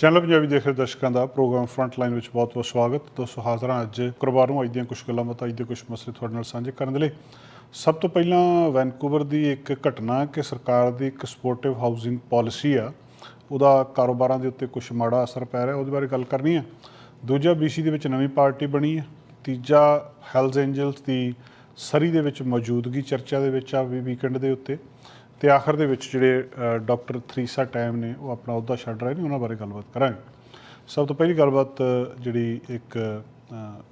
Channel Punjabi ਦੇਖ ਰਹੇ ਦਰਸ਼ਕਾਂ ਦਾ ਪ੍ਰੋਗਰਾਮ ਫਰੰਟ ਲਾਈਨ ਵਿੱਚ ਬਹੁਤ-ਬਹੁਤ ਸਵਾਗਤ। ਦੋਸਤੋ ਹਾਜ਼ਰ ਹਾਂ ਅੱਜ ਕੁਰਬਾਨ ਨੂੰ ਅੱਜ ਦੀਆਂ ਕੁਝ ਗੱਲਾਂ ਬਾਤਾਂ, ਅੱਜ ਦੇ ਕੁਝ ਮਸਲੇ ਤੁਹਾਡੇ ਨਾਲ ਸਾਂਝੇ ਕਰਨ ਦੇ ਲਈ। ਸਭ ਤੋਂ ਪਹਿਲਾਂ ਵੈਨਕੂਵਰ ਦੀ ਇੱਕ ਘਟਨਾ ਕਿ ਸਰਕਾਰ ਦੀ ਇੱਕ ਸਪੋਰਟਿਵ ਹਾਊਸਿੰਗ ਪਾਲਿਸੀ ਆ, ਉਹਦਾ ਕਾਰੋਬਾਰਾਂ ਦੇ ਉੱਤੇ ਕੁਝ ਮਾੜਾ ਅਸਰ ਪੈ ਰਿਹਾ, ਉਹਦੇ ਬਾਰੇ ਗੱਲ ਕਰਨੀ ਹੈ। ਦੂਜਾ BC ਦੇ ਵਿੱਚ ਨਵੀਂ ਪਾਰਟੀ ਬਣੀ ਹੈ। ਤੀਜਾ ਹੈਲਜ਼ ਐਂਜਲਸ ਦੀ ਸਰੀ ਦੇ ਵਿੱਚ ਮੌਜੂਦਗੀ ਚਰਚਾ ਦੇ ਵਿੱਚ ਆ ਵੀ ਵੀਕਐਂਡ ਦੇ ਉੱਤੇ। ਤੇ ਆਖਰ ਦੇ ਵਿੱਚ ਜਿਹੜੇ ਡਾਕਟਰ ਥਰੀਸਾ ਟਾਈਮ ਨੇ, ਉਹ ਆਪਣਾ ਅਹੁਦਾ ਛੱਡ ਰਹੇ ਨੇ, ਉਹਨਾਂ ਬਾਰੇ ਗੱਲਬਾਤ ਕਰਾਂਗੇ। ਸਭ ਤੋਂ ਪਹਿਲੀ ਗੱਲਬਾਤ ਜਿਹੜੀ ਇੱਕ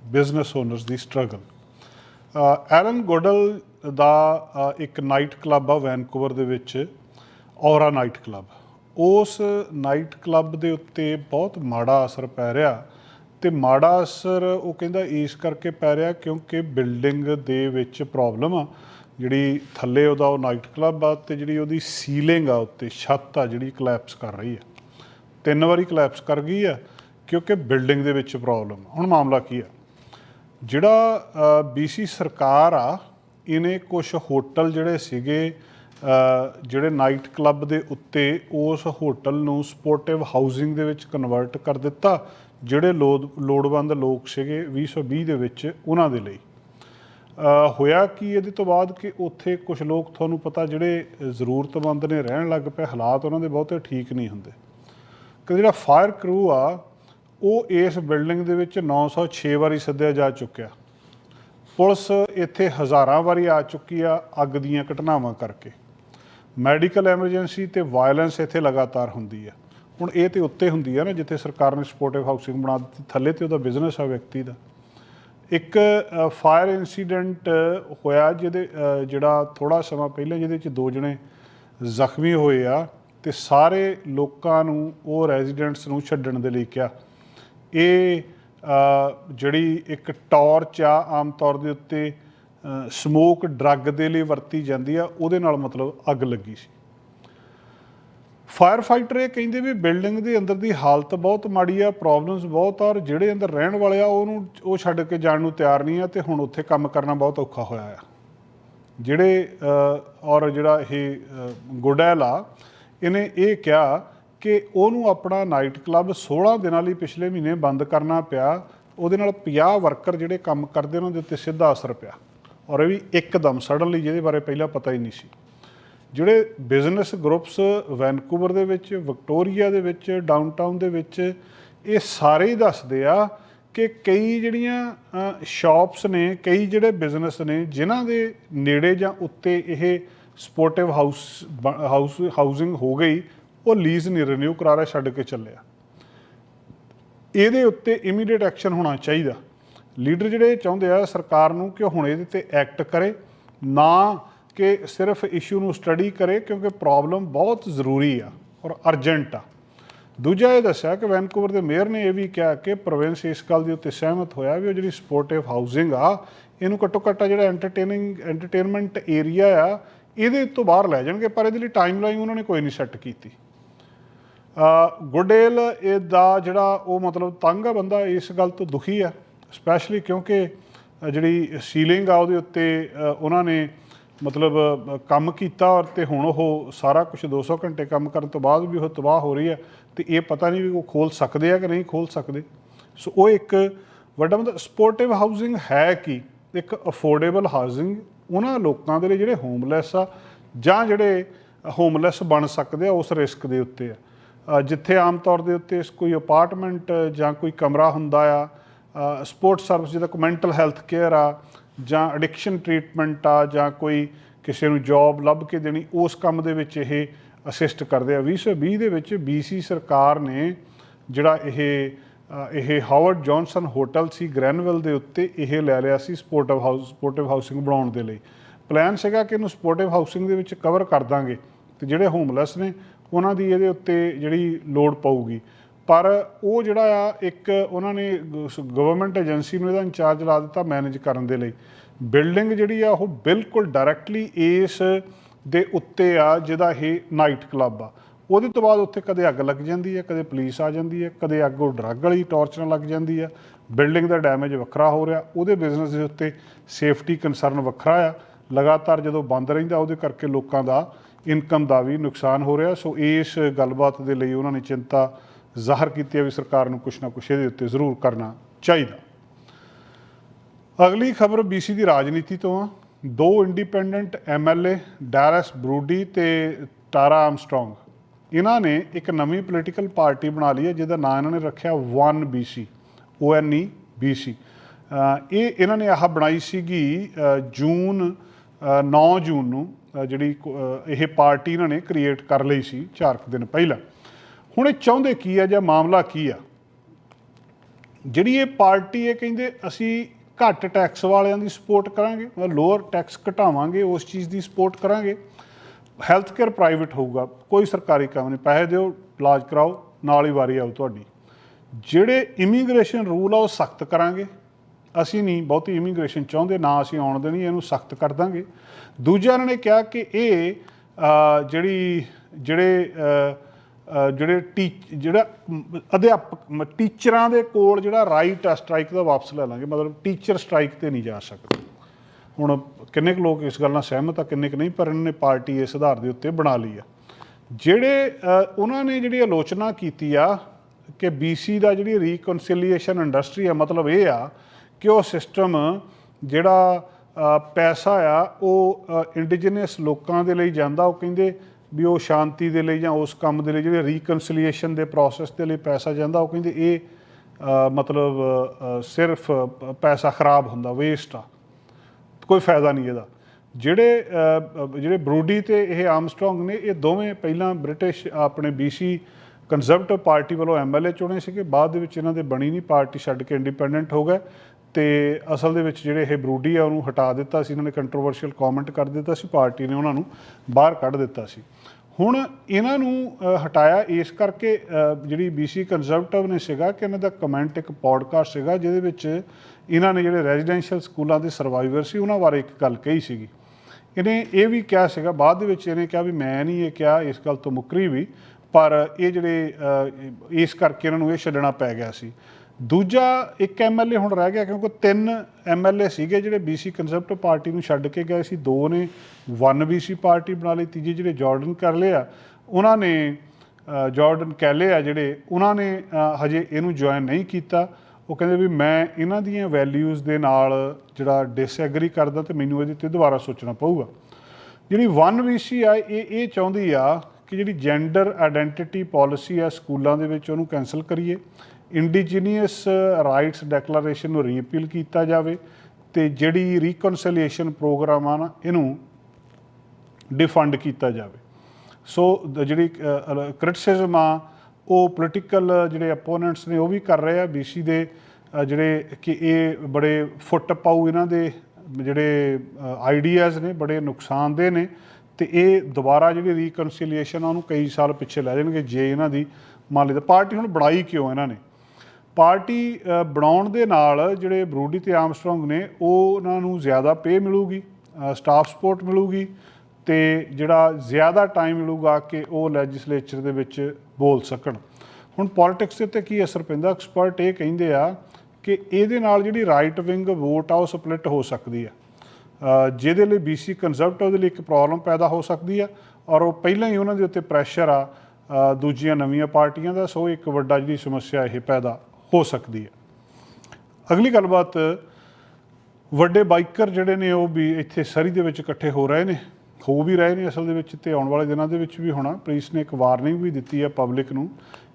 ਬਿਜ਼ਨਸ ਓਨਰਸ ਦੀ ਸਟਰਗਲ ਐਲਨ ਗੋਡਲ ਦਾ ਇੱਕ ਨਾਈਟ ਕਲੱਬ ਆ ਵੈਨਕੂਵਰ ਦੇ ਵਿੱਚ, ਔਰਾ ਨਾਈਟ ਕਲੱਬ ਉਸ ਨਾਈਟ ਕਲੱਬ ਦੇ ਉੱਤੇ ਬਹੁਤ ਮਾੜਾ ਅਸਰ ਪੈ ਰਿਹਾ ਤੇ ਮਾੜਾ ਅਸਰ ਉਹ ਕਹਿੰਦਾ ਇਸ ਕਰਕੇ ਪੈ ਰਿਹਾ ਕਿਉਂਕਿ ਬਿਲਡਿੰਗ ਦੇ ਵਿੱਚ ਪ੍ਰੋਬਲਮ ਆ। ਜਿਹੜੀ ਥੱਲੇ ਉਹਦਾ ਉਹ ਨਾਈਟ ਕਲੱਬ ਆ ਤੇ ਜਿਹੜੀ ਉਹਦੀ ਸੀਲਿੰਗ ਆ ਉੱਤੇ, ਛੱਤ ਆ ਜਿਹੜੀ ਕਲੈਪਸ ਕਰ ਰਹੀ ਆ। ਤਿੰਨ ਵਾਰੀ ਕਲੈਪਸ ਕਰ ਗਈ ਆ ਕਿਉਂਕਿ ਬਿਲਡਿੰਗ ਦੇ ਵਿੱਚ ਪ੍ਰੋਬਲਮ ਹੁਣ ਮਾਮਲਾ ਕੀ ਆ? ਜਿਹੜਾ BC ਸਰਕਾਰ ਆ, ਇਹਨੇ ਕੁਝ ਹੋਟਲ ਜਿਹੜੇ ਸੀਗੇ ਜਿਹੜੇ ਨਾਈਟ ਕਲੱਬ ਦੇ ਉੱਤੇ ਉਸ ਹੋਟਲ ਨੂੰ ਸਪੋਰਟਿਵ ਹਾਊਸਿੰਗ ਦੇ ਵਿੱਚ ਕਨਵਰਟ ਕਰ ਦਿੱਤਾ, ਜਿਹੜੇ ਲੋੜ ਲੋੜਵੰਦ ਲੋਕ ਸੀਗੇ 2020 ਦੇ ਵਿੱਚ, ਉਹਨਾਂ ਦੇ ਲਈ। ਹੋਇਆ ਕਿ ਇਹਦੇ ਤੋਂ ਬਾਅਦ ਕਿ ਉੱਥੇ ਕੁਝ ਲੋਕ ਤੁਹਾਨੂੰ ਪਤਾ ਜਿਹੜੇ ਜ਼ਰੂਰਤਮੰਦ ਨੇ, ਰਹਿਣ ਲੱਗ ਪਏ, ਹਾਲਾਤ ਉਹਨਾਂ ਦੇ ਬਹੁਤੇ ਠੀਕ ਨਹੀਂ ਹੁੰਦੇ। ਕਿ ਜਿਹੜਾ ਫਾਇਰ ਕਰੂ ਆ, ਉਹ ਇਸ ਬਿਲਡਿੰਗ ਦੇ ਵਿੱਚ 906 ਵਾਰੀ ਸੱਦਿਆ ਜਾ ਚੁੱਕਿਆ। ਪੁਲਿਸ ਇੱਥੇ ਹਜ਼ਾਰਾਂ ਵਾਰੀ ਆ ਚੁੱਕੀ ਆ ਅੱਗ ਦੀਆਂ ਘਟਨਾਵਾਂ ਕਰਕੇ। ਮੈਡੀਕਲ ਐਮਰਜੈਂਸੀ ਤੇ ਵਾਇਲੈਂਸ ਇੱਥੇ ਲਗਾਤਾਰ ਹੁੰਦੀ ਆ। ਹੁਣ ਇਹ ਤੇ ਉੱਤੇ ਹੁੰਦੀ ਆ ਨਾ, ਜਿੱਥੇ ਸਰਕਾਰ ਨੇ ਸਪੋਰਟਿਵ ਹਾਊਸਿੰਗ ਬਣਾ ਦਿੱਤੀ, ਥੱਲੇ ਤੇ ਉਹਦਾ ਬਿਜ਼ਨਸ ਆ ਵਿਅਕਤੀ ਦਾ। ਇੱਕ ਫਾਇਰ ਇਨਸੀਡੈਂਟ ਹੋਇਆ ਜਿਹਦੇ ਜਿਹੜਾ ਥੋੜਾ ਸਮਾਂ ਪਹਿਲਾਂ ਜਿਹਦੇ ਚ ਦੋ ਜਣੇ ਜ਼ਖਮੀ ਹੋਏ ਆ ਤੇ ਸਾਰੇ ਲੋਕਾਂ ਨੂੰ ਉਹ ਰੈਜ਼ੀਡੈਂਟਸ ਨੂੰ ਛੱਡਣ ਦੇ ਲਈ ਕਿਹਾ। ਇਹ ਜਿਹੜੀ ਇੱਕ ਟਾਰਚ ਆ ਆਮ ਤੌਰ ਦੇ ਉੱਤੇ ਸਮੋਕ ਡਰੱਗ ਦੇ ਲਈ ਵਰਤੀ ਜਾਂਦੀ ਆ, ਉਹਦੇ ਨਾਲ ਮਤਲਬ ਅੱਗ ਲੱਗੀ ਸੀ। ਫਾਇਰ ਫਾਈਟਰ ਇਹ ਕਹਿੰਦੇ ਵੀ ਬਿਲਡਿੰਗ ਦੇ ਅੰਦਰ ਦੀ ਹਾਲਤ ਬਹੁਤ ਮਾੜੀ ਆ ਪ੍ਰੋਬਲਮਸ ਬਹੁਤ ਆ ਔਰ ਜਿਹੜੇ ਅੰਦਰ ਰਹਿਣ ਵਾਲੇ ਆ ਉਹਨੂੰ ਉਹ ਛੱਡ ਕੇ ਜਾਣ ਨੂੰ ਤਿਆਰ ਨਹੀਂ ਆ ਤੇ ਹੁਣ ਉੱਥੇ ਕੰਮ ਕਰਨਾ ਬਹੁਤ ਔਖਾ ਹੋਇਆ ਆ। ਜਿਹੜੇ ਔਰ ਜਿਹੜਾ ਇਹ ਅ, ਗੁਡੈਲ ਆ ਇਹਨੇ ਇਹ ਕਿਹਾ ਕਿ ਉਹਨੂੰ ਆਪਣਾ ਨਾਈਟ ਕਲੱਬ 16 ਦਿਨਾਂ ਲਈ ਪਿਛਲੇ ਮਹੀਨੇ ਬੰਦ ਕਰਨਾ ਪਿਆ। ਉਹਦੇ ਨਾਲ 50 ਵਰਕਰ ਜਿਹੜੇ ਕੰਮ ਕਰਦੇ ਉਹਨਾਂ ਦੇ ਉੱਤੇ ਸਿੱਧਾ ਅਸਰ ਪਿਆ। ਔਰ ਇਹ ਵੀ ਇੱਕਦਮ ਸਡਨਲੀ ਜਿਹਦੇ ਬਾਰੇ ਪਹਿਲਾਂ ਪਤਾ ਹੀ ਨਹੀਂ ਸੀ। ਜਿਹੜੇ ਬਿਜ਼ਨਸ ਗਰੁੱਪਸ ਵੈਨਕੂਵਰ ਦੇ ਵਿੱਚ, ਵਿਕਟੋਰੀਆ ਦੇ ਵਿੱਚ, ਡਾਊਨਟਾਊਨ ਦੇ ਵਿੱਚ, ਇਹ ਸਾਰੇ ਹੀ ਦੱਸਦੇ ਆ ਕਿ ਕਈ ਜਿਹੜੀਆਂ ਸ਼ਾਪਸ ਨੇ, ਕਈ ਜਿਹੜੇ ਬਿਜ਼ਨਸ ਨੇ, ਜਿਨ੍ਹਾਂ ਦੇ ਨੇੜੇ ਜਾਂ ਉੱਤੇ ਇਹ ਸਪੋਰਟਿਵ ਹਾਊਸ ਹਾਊਸ ਹਾਊਸਿੰਗ ਹੋ ਗਈ, ਉਹ ਲੀਜ਼ ਨਹੀਂ ਰੀਨਿਊ ਕਰਾ ਰਿਹਾ, ਛੱਡ ਕੇ ਚੱਲਿਆ ਇਹਦੇ ਉੱਤੇ ਇਮੀਡੀਏਟ ਐਕਸ਼ਨ ਹੋਣਾ ਚਾਹੀਦਾ। ਲੀਡਰ ਜਿਹੜੇ ਚਾਹੁੰਦੇ ਆ ਸਰਕਾਰ ਨੂੰ ਕਿ ਹੁਣ ਇਹਦੇ ਤੇ ਐਕਟ ਕਰੇ, ਨਾ ਕਿ ਸਿਰਫ ਇਸ਼ੂ ਨੂੰ ਸਟੱਡੀ ਕਰੇ ਕਿਉਂਕਿ ਪ੍ਰੋਬਲਮ ਬਹੁਤ ਜ਼ਰੂਰੀ ਆ ਔਰ ਅਰਜੈਂਟ ਆ। ਦੂਜਾ ਇਹ ਦੱਸਿਆ ਕਿ ਵੈਨਕੂਵਰ ਦੇ ਮੇਅਰ ਨੇ ਇਹ ਵੀ ਕਿਹਾ ਕਿ ਪ੍ਰੋਵਿੰਸ ਇਸ ਗੱਲ ਦੇ ਉੱਤੇ ਸਹਿਮਤ ਹੋਇਆ ਵੀ ਉਹ ਜਿਹੜੀ ਸਪੋਰਟਿਵ ਹਾਊਸਿੰਗ ਆ, ਇਹਨੂੰ ਘੱਟੋ ਘੱਟ ਆ ਜਿਹੜਾ ਐਂਟਰਟੇਨਿੰਗ ਐਂਟਰਟੇਨਮੈਂਟ ਏਰੀਆ ਆ, ਇਹਦੇ ਤੋਂ ਬਾਹਰ ਲੈ ਜਾਣਗੇ, ਪਰ ਇਹਦੇ ਲਈ ਟਾਈਮਲਾਈਨ ਉਹਨਾਂ ਨੇ ਕੋਈ ਨਹੀਂ ਸੈੱਟ ਕੀਤੀ। ਗੁਡੇਲ ਇਹ ਦਾ ਜਿਹੜਾ ਉਹ ਮਤਲਬ ਤੰਗ ਆ ਬੰਦਾ, ਇਸ ਗੱਲ ਤੋਂ ਦੁਖੀ ਆ ਸਪੈਸ਼ਲੀ ਕਿਉਂਕਿ ਜਿਹੜੀ ਸੀਲਿੰਗ ਆ ਉਹਦੇ ਉੱਤੇ ਉਹਨਾਂ ਨੇ ਮਤਲਬ, ਕੰਮ ਕੀਤਾ ਔਰ ਤੇ ਹੁਣ ਉਹ ਸਾਰਾ ਕੁਝ 200 ਘੰਟੇ ਕੰਮ ਕਰਨ ਤੋਂ ਬਾਅਦ ਵੀ ਉਹ ਤਬਾਹ ਹੋ ਰਹੀ ਹੈ ਤੇ ਇਹ ਪਤਾ ਨਹੀਂ ਵੀ ਉਹ ਖੋਲ ਸਕਦੇ ਆ ਕਿ ਨਹੀਂ ਖੋਲ ਸਕਦੇ। ਸੋ ਉਹ ਇੱਕ ਵੱਡਾ ਮਤਲਬ ਸਪੋਰਟਿਵ ਹਾਊਸਿੰਗ ਹੈ ਕੀ? ਇੱਕ ਅਫੋਰਡੇਬਲ ਹਾਊਸਿੰਗ ਉਹਨਾਂ ਲੋਕਾਂ ਦੇ ਲਈ ਜਿਹੜੇ ਹੋਮਲੈਸ ਆ ਜਾਂ ਜਿਹੜੇ ਹੋਮਲੈਸ ਬਣ ਸਕਦੇ ਆ ਉਸ ਰਿਸਕ ਦੇ ਉੱਤੇ ਆ। ਜਿੱਥੇ ਆਮ ਤੌਰ ਦੇ ਉੱਤੇ ਕੋਈ ਅਪਾਰਟਮੈਂਟ ਜਾਂ ਕੋਈ ਕਮਰਾ ਹੁੰਦਾ ਆ ਸਪੋਰਟ ਸਰਵਿਸ ਜਿਹਦਾ ਕੋਈ ਮੈਂਟਲ ਹੈਲਥ ਕੇਅਰ ਆ, ਜਾਂ ਐਡਿਕਸ਼ਨ ਟ੍ਰੀਟਮੈਂਟ ਆ, ਜਾਂ ਕੋਈ ਕਿਸੇ ਨੂੰ ਜੌਬ ਲੱਭ ਕੇ ਦੇਣੀ, ਉਸ ਕੰਮ ਦੇ ਵਿੱਚ ਇਹ ਅਸਿਸਟ ਕਰਦੇ ਆ। 2020 ਦੇ ਵਿੱਚ BC ਸਰਕਾਰ ਨੇ ਜਿਹੜਾ ਇਹ ਇਹ ਹਾਵਰਡ ਜੌਨਸਨ ਹੋਟਲ ਸੀ ਗ੍ਰੈਨਵਿਲ ਦੇ ਉੱਤੇ, ਇਹ ਲੈ ਲਿਆ ਸੀ ਸਪੋਰਟਿਵ ਹਾਊਸ ਸਪੋਰਟਿਵ ਹਾਊਸਿੰਗ ਬਣਾਉਣ ਦੇ ਲਈ। ਪਲਾਨ ਸੀਗਾ ਕਿ ਇਹਨੂੰ ਸਪੋਰਟਿਵ ਹਾਊਸਿੰਗ ਦੇ ਵਿੱਚ ਕਵਰ ਕਰ ਦਾਂਗੇ। ਤੇ ਜਿਹੜੇ ਹੋਮਲੈਸ ਨੇ, ਉਹਨਾਂ ਦੀ ਇਹਦੇ ਉੱਤੇ ਜਿਹੜੀ ਲੋਡ ਪਊਗੀ। ਪਰ ਉਹ ਜਿਹੜਾ ਆ, ਇੱਕ ਉਹਨਾਂ ਨੇ ਗਵਰਨਮੈਂਟ ਏਜੰਸੀ ਨੂੰ ਇਹਦਾ ਇੰਚਾਰਜ ਲਾ ਦਿੱਤਾ ਮੈਨੇਜ ਕਰਨ ਦੇ ਲਈ। ਬਿਲਡਿੰਗ ਜਿਹੜੀ ਆ, ਉਹ ਬਿਲਕੁਲ ਡਾਇਰੈਕਟਲੀ ਇਸ ਦੇ ਉੱਤੇ ਆ, ਜਿਹਦਾ ਇਹ ਨਾਈਟ ਕਲੱਬ ਆ। ਉਹਦੇ ਤੋਂ ਬਾਅਦ ਉੱਥੇ ਕਦੇ ਅੱਗ ਲੱਗ ਜਾਂਦੀ ਹੈ ਕਦੇ ਪੁਲਿਸ ਆ ਜਾਂਦੀ ਹੈ ਕਦੇ ਅੱਗ ਉਹ ਡਰੱਗ ਵਾਲੀ ਟਾਰਚ ਲੱਗ ਜਾਂਦੀ ਆ। ਬਿਲਡਿੰਗ ਦਾ ਡੈਮੇਜ ਵੱਖਰਾ ਹੋ ਰਿਹਾ, ਉਹਦੇ ਬਿਜ਼ਨਸ ਦੇ ਉੱਤੇ ਸੇਫਟੀ ਕੰਸਰਨ ਵੱਖਰਾ ਆ। ਲਗਾਤਾਰ ਜਦੋਂ ਬੰਦ ਰਹਿੰਦਾ, ਉਹਦੇ ਕਰਕੇ ਲੋਕਾਂ ਦਾ ਇਨਕਮ ਦਾ ਵੀ ਨੁਕਸਾਨ ਹੋ ਰਿਹਾ। ਸੋ ਇਸ ਗੱਲਬਾਤ ਦੇ ਲਈ ਉਹਨਾਂ ਨੇ ਚਿੰਤਾ ਜ਼ਾਹਰ ਕੀਤੀ ਹੈ ਵੀ ਸਰਕਾਰ ਨੂੰ ਕੁਛ ਨਾ ਕੁਛ ਇਹਦੇ ਉੱਤੇ ਜ਼ਰੂਰ ਕਰਨਾ ਚਾਹੀਦਾ। ਅਗਲੀ ਖਬਰ BC ਦੀ ਰਾਜਨੀਤੀ ਤੋਂ ਆ। ਦੋ ਇੰਡੀਪੈਂਡੈਂਟ ਐਮਐਲਏ ਡੈਰਸ ਬਰੂਡੀ ਤੇ ਟਾਰਾ ਆਰਮਸਟ੍ਰੋਂਗ। ਇਹਨਾਂ ਨੇ ਇੱਕ ਨਵੀਂ ਪੋਲੀਟੀਕਲ ਪਾਰਟੀ ਬਣਾ ਲਈ ਹੈ, ਜਿਹਦਾ ਨਾਮ ਇਹਨਾਂ ਨੇ ਰੱਖਿਆ 1BC ONE BC ਅਹ ਇਹ ਇਹਨਾਂ ਨੇ ਆਹ ਬਣਾਈ ਸੀਗੀ ਜੂਨ ਅਹ 9 ਜੂਨ ਨੂੰ ਜਿਹੜੀ ਇਹ ਪਾਰਟੀ ਇਹਨਾਂ ਨੇ ਕ੍ਰੀਏਟ ਕਰ ਲਈ ਸੀ ਚਾਰ ਕੁ ਦਿਨ ਪਹਿਲਾਂ। ਹੁਣ ਇਹ ਚਾਹੁੰਦੇ ਕੀ ਆ ਜਾਂ ਮਾਮਲਾ ਕੀ ਆ? ਜਿਹੜੀ ਇਹ ਪਾਰਟੀ ਇਹ ਕਹਿੰਦੇ ਅਸੀਂ ਘੱਟ ਟੈਕਸ ਵਾਲਿਆਂ ਦੀ ਸਪੋਰਟ ਕਰਾਂਗੇ, ਮਤਲਬ ਲੋਅਰ ਟੈਕਸ ਘਟਾਵਾਂਗੇ, ਉਸ ਚੀਜ਼ ਦੀ ਸਪੋਰਟ ਕਰਾਂਗੇ ਹੈਲਥ ਕੇਅਰ ਪ੍ਰਾਈਵੇਟ ਹੋਊਗਾ, ਕੋਈ ਸਰਕਾਰੀ ਕੰਮ ਨਹੀਂ, ਪੈਸੇ ਦਿਓ, ਇਲਾਜ ਕਰਾਓ, ਨਾਲ ਹੀ ਵਾਰੀ ਆਊ ਤੁਹਾਡੀ। ਜਿਹੜੇ ਇਮੀਗ੍ਰੇਸ਼ਨ ਰੂਲ ਆ ਉਹ ਸਖਤ ਕਰਾਂਗੇ, ਅਸੀਂ ਨਹੀਂ, ਬਹੁਤੀ ਇਮੀਗ੍ਰੇਸ਼ਨ ਚਾਹੁੰਦੇ, ਨਾ ਅਸੀਂ ਆਉਣ ਦੇਣੀ, ਇਹਨੂੰ ਸਖਤ ਕਰ ਦਾਂਗੇ। ਦੂਜਾ ਇਹਨਾਂ ਨੇ ਕਿਹਾ ਕਿ ਇਹ ਜਿਹੜੀ, ਜਿਹੜੇ ਜਿਹੜੇ ਟੀਚ ਜਿਹੜਾ ਅਧਿਆਪਕ, ਮ- ਟੀਚਰਾਂ ਦੇ ਕੋਲ ਜਿਹੜਾ ਰਾਈਟ ਆ ਸਟ੍ਰਾਈਕ ਦਾ ਵਾਪਸ ਲੈ ਲਾਂਗੇ। ਮਤਲਬ ਟੀਚਰ ਸਟ੍ਰਾਈਕ ਤੇ ਨਹੀਂ ਜਾ ਸਕਦੇ। ਹੁਣ ਕਿੰਨੇ ਕੁ ਲੋਕ ਇਸ ਗੱਲ ਨਾਲ ਸਹਿਮਤ ਆ, ਕਿੰਨੇ ਕੁ ਨਹੀਂ, ਪਰ ਇਹਨਾਂ ਨੇ ਪਾਰਟੀ ਇਸ ਆਧਾਰ ਦੇ ਉੱਤੇ ਬਣਾ ਲਈ ਆ। ਜਿਹੜੇ ਉਹਨਾਂ ਨੇ ਜਿਹੜੀ ਆਲੋਚਨਾ ਕੀਤੀ ਆ ਕਿ BC ਦਾ ਜਿਹੜੀ ਰੀਕਨਸੀਲੀਏਸ਼ਨ ਇੰਡਸਟਰੀ ਆ, ਮਤਲਬ ਇਹ ਆ ਕਿ ਉਹ ਸਿਸਟਮ ਜਿਹੜਾ ਪੈਸਾ ਆ, ਉਹ ਇੰਡੀਜੀਨਸ ਲੋਕਾਂ ਦੇ ਲਈ ਜਾਂਦਾ। ਉਹ ਕਹਿੰਦੇ ਵੀ ਉਹ ਸ਼ਾਂਤੀ ਦੇ ਲਈ ਜਾਂ ਉਸ ਕੰਮ ਦੇ ਲਈ ਜਿਹੜੇ ਰੀਕਨਸੀਲੀਏਸ਼ਨ ਦੇ ਪ੍ਰੋਸੈਸ ਦੇ ਲਈ ਪੈਸਾ ਜਾਂਦਾ, ਉਹ ਕਹਿੰਦੇ ਇਹ ਮਤਲਬ ਸਿਰਫ ਪੈਸਾ ਖਰਾਬ ਹੁੰਦਾ ਵੇਸਟ ਆ। ਕੋਈ ਫਾਇਦਾ ਨਹੀਂ ਇਹਦਾ। ਜਿਹੜੇ ਜਿਹੜੇ ਬਰੂਡੀ ਤੇ ਇਹ ਆਰਮਸਟਰੋਂਗ ਨੇ, ਇਹ ਦੋਵੇਂ ਪਹਿਲਾਂ ਬ੍ਰਿਟਿਸ਼ ਆਪਣੇ BC ਕੰਜ਼ਰਵੇਟਿਵ ਪਾਰਟੀ ਵੱਲੋਂ ਐਮਐਲਏ ਚੁਣੇ ਸੀਗੇ, ਬਾਅਦ ਦੇ ਵਿੱਚ ਇਹਨਾਂ ਦੇ ਬਣੀ ਨਹੀਂ, ਪਾਰਟੀ ਛੱਡ ਕੇ ਇੰਡੀਪੈਂਡੈਂਟ ਹੋ ਗਏ। ਤੇ ਅਸਲ ਦੇ ਵਿੱਚ ਜਿਹੜੇ ਇਹ ਬਰੂਡੀ ਆ ਉਹਨੂੰ ਹਟਾ ਦਿੱਤਾ ਸੀ ਇਹਨਾਂ ਨੇ ਕੰਟਰੋਵਰਸ਼ੀਅਲ ਕਮੈਂਟ ਕਰ ਦਿੱਤਾ ਸੀ ਪਾਰਟੀ ਨੇ ਉਹਨਾਂ ਨੂੰ ਬਾਹਰ ਕੱਢ ਦਿੱਤਾ ਸੀ। ਹੁਣ ਇਹਨਾਂ ਨੂੰ ਹਟਾਇਆ ਇਸ ਕਰਕੇ ਅ, ਜਿਹੜੀ BC ਕੰਜ਼ਰਵੇਟਿਵ ਨੇ ਸੀਗਾ ਕਿ ਇਹਨਾਂ ਦਾ ਕਮੈਂਟ ਇੱਕ ਪੋਡਕਾਸਟ ਸੀਗਾ ਜਿਹਦੇ ਵਿੱਚ ਇਹਨਾਂ ਨੇ ਜਿਹੜੇ ਰੈਜ਼ੀਡੈਂਸ਼ੀਅਲ ਸਕੂਲਾਂ ਦੇ ਸਰਵਾਈਵਰ ਸੀ ਉਹਨਾਂ ਬਾਰੇ ਇੱਕ ਗੱਲ ਕਹੀ ਸੀਗੀ। ਇਹਨੇ ਇਹ ਵੀ ਕਿਹਾ ਸੀਗਾ ਬਾਅਦ ਦੇ ਵਿੱਚ ਇਹਨੇ ਕਿਹਾ ਵੀ ਮੈਂ ਨਹੀਂ ਇਹ ਕਿਹਾ ਇਸ ਗੱਲ ਤੋਂ ਮੁੱਕਰੀ ਵੀ ਪਰ ਇਹ ਜਿਹੜੇ ਇਸ ਕਰਕੇ ਇਹਨਾਂ ਨੂੰ ਇਹ ਛੱਡਣਾ ਪੈ ਗਿਆ ਸੀ। ਦੂਜਾ ਇੱਕ ਐਮਐਲਏ ਹੁਣ ਰਹਿ ਗਿਆ ਕਿਉਂਕਿ ਤਿੰਨ ਐਮਐਲਏ ਸੀਗੇ ਜਿਹੜੇ BC ਕੰਜ਼ਰਵੇਟਿਵ ਪਾਰਟੀ ਨੂੰ ਛੱਡ ਕੇ ਗਏ ਸੀ। ਦੋ ਨੇ ਵਨ 1BC ਪਾਰਟੀ ਬਣਾ ਲਈ ਤੀਜੇ ਜਿਹੜੇ ਜਾਰਡਨ ਕਰ ਲਿਆ ਉਹਨਾਂ ਨੇ ਅ, ਜਾਰਡਨ ਕੈਲੇ ਆ ਜਿਹੜੇ ਉਹਨਾਂ ਨੇ ਹਜੇ ਇਹਨੂੰ ਜੁਆਇਨ ਨਹੀਂ ਕੀਤਾ। ਉਹ ਕਹਿੰਦੇ ਵੀ ਮੈਂ ਇਹਨਾਂ ਦੀਆਂ ਵੈਲਿਊਜ਼ ਦੇ ਨਾਲ ਜਿਹੜਾ ਡਿਸਐਗਰੀ ਕਰਦਾ ਤੇ ਮੈਨੂੰ ਇਹਦੇ ਤੇ ਦੁਬਾਰਾ ਸੋਚਣਾ ਪਊਗਾ। ਜਿਹੜੀ 1VC ਆ ਇਹ ਇਹ ਚਾਹੁੰਦੀ ਆ ਕਿ ਜਿਹੜੀ ਜੈਂਡਰ ਆਇਡੈਂਟੀਟੀ ਪਾਲਿਸੀ ਆ ਸਕੂਲਾਂ ਦੇ ਵਿੱਚ ਉਹਨੂੰ ਕੈਨਸਲ ਕਰੀਏ। ਇੰਡੀਜੀਨੀਅਸ ਰਾਈਟਸ ਡੈਕਲੇਰੇਸ਼ਨ ਨੂੰ ਰੀਅਪੀਲ ਕੀਤਾ ਜਾਵੇ ਤੇ ਜਿਹੜੀ ਰੀਕਨਸੀਲੀਏਸ਼ਨ ਪ੍ਰੋਗਰਾਮ ਆ ਨਾ, ਇਹਨੂੰ ਡਿਫੰਡ ਕੀਤਾ ਜਾਵੇ। ਸੋ ਜਿਹੜੀ ਕ੍ਰਿਟਿਸਿਜ਼ਮ ਆ, ਉਹ ਪੋਲੀਟੀਕਲ ਜਿਹੜੇ ਅਪੋਨੈਂਟਸ ਨੇ, ਉਹ ਵੀ ਕਰ ਰਹੇ ਆ। BC ਦੇ ਜਿਹੜੇ ਕਿ ਇਹ ਬੜੇ ਫੁੱਟ ਪਾਉ ਇਹਨਾਂ ਦੇ, ਜਿਹੜੇ ਆਈਡੀਆਜ਼ ਨੇ, ਬੜੇ ਨੁਕਸਾਨਦੇ ਨੇ, ਤੇ ਇਹ ਦੁਬਾਰਾ ਜਿਹੜੀ ਰੀਕਨਸੀਲੀਏਸ਼ਨ ਆ, ਉਹਨੂੰ ਕਈ ਸਾਲ ਪਿੱਛੇ ਲੈ ਜਾਣਗੇ, ਜੇ ਇਹਨਾਂ ਦੀ, ਮੰਨ ਲਈ ਤਾਂ ਪਾਰਟੀ ਹੁਣ ਬਣਾਈ ਕਿਉਂ ਇਹਨਾਂ ਨੇ? ਪਾਰਟੀ ਬਣਾਉਣ ਦੇ ਨਾਲ ਜਿਹੜੇ ਬਰੂਡੀ ਤੇ ਆਰਮਸਟਰੋਂਗ ਨੇ ਉਹ ਉਹਨਾਂ ਨੂੰ ਜ਼ਿਆਦਾ ਪੇ ਮਿਲੂਗੀ ਸਟਾਫ ਸਪੋਰਟ ਮਿਲੂਗੀ ਤੇ ਜਿਹੜਾ ਜ਼ਿਆਦਾ ਟਾਈਮ ਮਿਲੂਗਾ ਕਿ ਉਹ ਲੈਜਿਸਲੇਚਰ ਦੇ ਵਿੱਚ ਬੋਲ ਸਕਣ। ਹੁਣ ਪੋਲਿਟਿਕਸ ਦੇ ਉੱਤੇ ਕੀ ਅਸਰ ਪੈਂਦਾ? ਐਕਸਪਰਟ ਇਹ ਕਹਿੰਦੇ ਆ ਕਿ ਇਹਦੇ ਨਾਲ ਜਿਹੜੀ ਰਾਈਟ ਵਿੰਗ ਵੋਟ ਆ, ਉਹ ਸਪਲਿਟ ਹੋ ਸਕਦੀ ਆ। ਜਿਹਦੇ ਲਈ BC ਕੰਜ਼ਰਵੇਟਿਵ ਦੇ ਲਈ ਇੱਕ ਪ੍ਰੋਬਲਮ ਪੈਦਾ ਹੋ ਸਕਦੀ ਆ ਔਰ ਉਹ ਪਹਿਲਾਂ ਹੀ ਉਹਨਾਂ ਦੇ ਉੱਤੇ ਪ੍ਰੈਸ਼ਰ ਆ ਦੂਜੀਆਂ ਨਵੀਆਂ ਪਾਰਟੀਆਂ ਦਾ, ਸੋ ਇੱਕ ਵੱਡਾ ਜਿਹੜੀ ਸਮੱਸਿਆ ਇਹ ਪੈਦਾ ਹੋ ਸਕਦੀ ਹੈ। ਅਗਲੀ ਗੱਲਬਾਤ, ਵੱਡੇ ਬਾਈਕਰ ਜਿਹੜੇ ਨੇ ਉਹ ਵੀ ਇੱਥੇ ਸਰੀ ਦੇ ਵਿੱਚ ਇਕੱਠੇ ਹੋ ਰਹੇ ਨੇ, ਹੋ ਵੀ ਰਹੇ ਨੇ ਅਸਲ ਦੇ ਵਿੱਚ ਤੇ ਆਉਣ ਵਾਲੇ ਦਿਨਾਂ ਦੇ ਵਿੱਚ ਵੀ ਹੋਣਾ। ਪੁਲਿਸ ਨੇ ਇੱਕ ਵਾਰਨਿੰਗ ਵੀ ਦਿੱਤੀ ਹੈ ਪਬਲਿਕ ਨੂੰ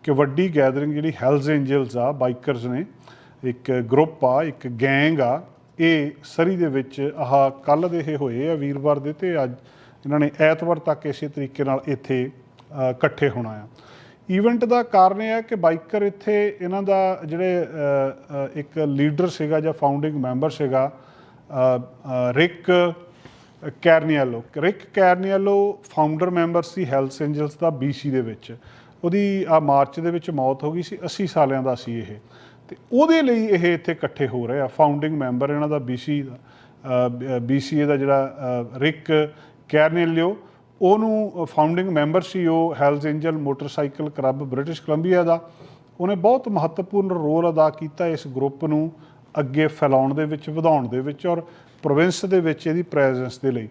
ਕਿ ਵੱਡੀ ਗੈਦਰਿੰਗ ਜਿਹੜੀ ਹੈਲਜ਼ ਐਂਜਲਸ ਆ, ਬਾਈਕਰਸ ਨੇ, ਇੱਕ ਗਰੁੱਪ ਆ, ਇੱਕ ਗੈਂਗ ਆ, ਇਹ ਸਰੀ ਦੇ ਵਿੱਚ ਆਹ ਕੱਲ ਦੇ ਇਹ ਹੋਏ ਆ ਵੀਰਵਾਰ ਦੇ ਤੇ ਅੱਜ ਇਹਨਾਂ ਨੇ ਐਤਵਾਰ ਤੱਕ ਇਸੇ ਤਰੀਕੇ ਨਾਲ ਇੱਥੇ ਇਕੱਠੇ ਹੋਣਾ ਆ। ਇਵੈਂਟ ਦਾ ਕਾਰਨ ਇਹ ਹੈ ਕਿ ਬਾਈਕਰ ਇੱਥੇ ਇਹਨਾਂ ਦਾ ਜਿਹੜੇ ਇੱਕ ਲੀਡਰ ਸੀਗਾ ਜਾਂ ਫਾਊਂਡਿੰਗ ਮੈਂਬਰ ਸੀਗਾ Rick Ciarniello Rick Ciarniello founder member ਸੀ ਹੈਲਥ ਐਂਜਲਸ ਦਾ BC ਦੇ ਵਿੱਚ। ਉਹਦੀ ਆ ਮਾਰਚ ਦੇ ਵਿੱਚ ਮੌਤ ਹੋ ਗਈ ਸੀ 80 ਸਾਲਿਆਂ ਦਾ ਸੀ ਇਹ। ਤੇ ਉਹਦੇ ਲਈ ਇਹ ਇੱਥੇ ਇਕੱਠੇ ਹੋ ਰਹੇ ਆ ਫਾਊਂਡਿੰਗ ਮੈਂਬਰ ਇਹਨਾਂ ਦਾ BC ਦਾ BCA ਦਾ ਜਿਹੜਾ ਰਿਕ ਕੈਰਨੀਅਲੋ ਉਹਨੂੰ ਫਾਊਂਡਿੰਗ ਮੈਂਬਰ ਸੀ ਉਹ Hells Angel motorcycle club British Columbia ਦਾ। ਉਹਨੇ ਬਹੁਤ ਮਹੱਤਵਪੂਰਨ ਰੋਲ ਅਦਾ ਕੀਤਾ ਇਸ ਗਰੁੱਪ ਨੂੰ ਅੱਗੇ ਫੈਲਾਉਣ ਦੇ ਵਿੱਚ, ਵਧਾਉਣ ਦੇ ਵਿੱਚ ਔਰ ਪ੍ਰੋਵਿੰਸ ਦੇ ਵਿੱਚ ਇਹਦੀ ਪ੍ਰੈਜ਼ੈਂਸ ਦੇ ਲਈ।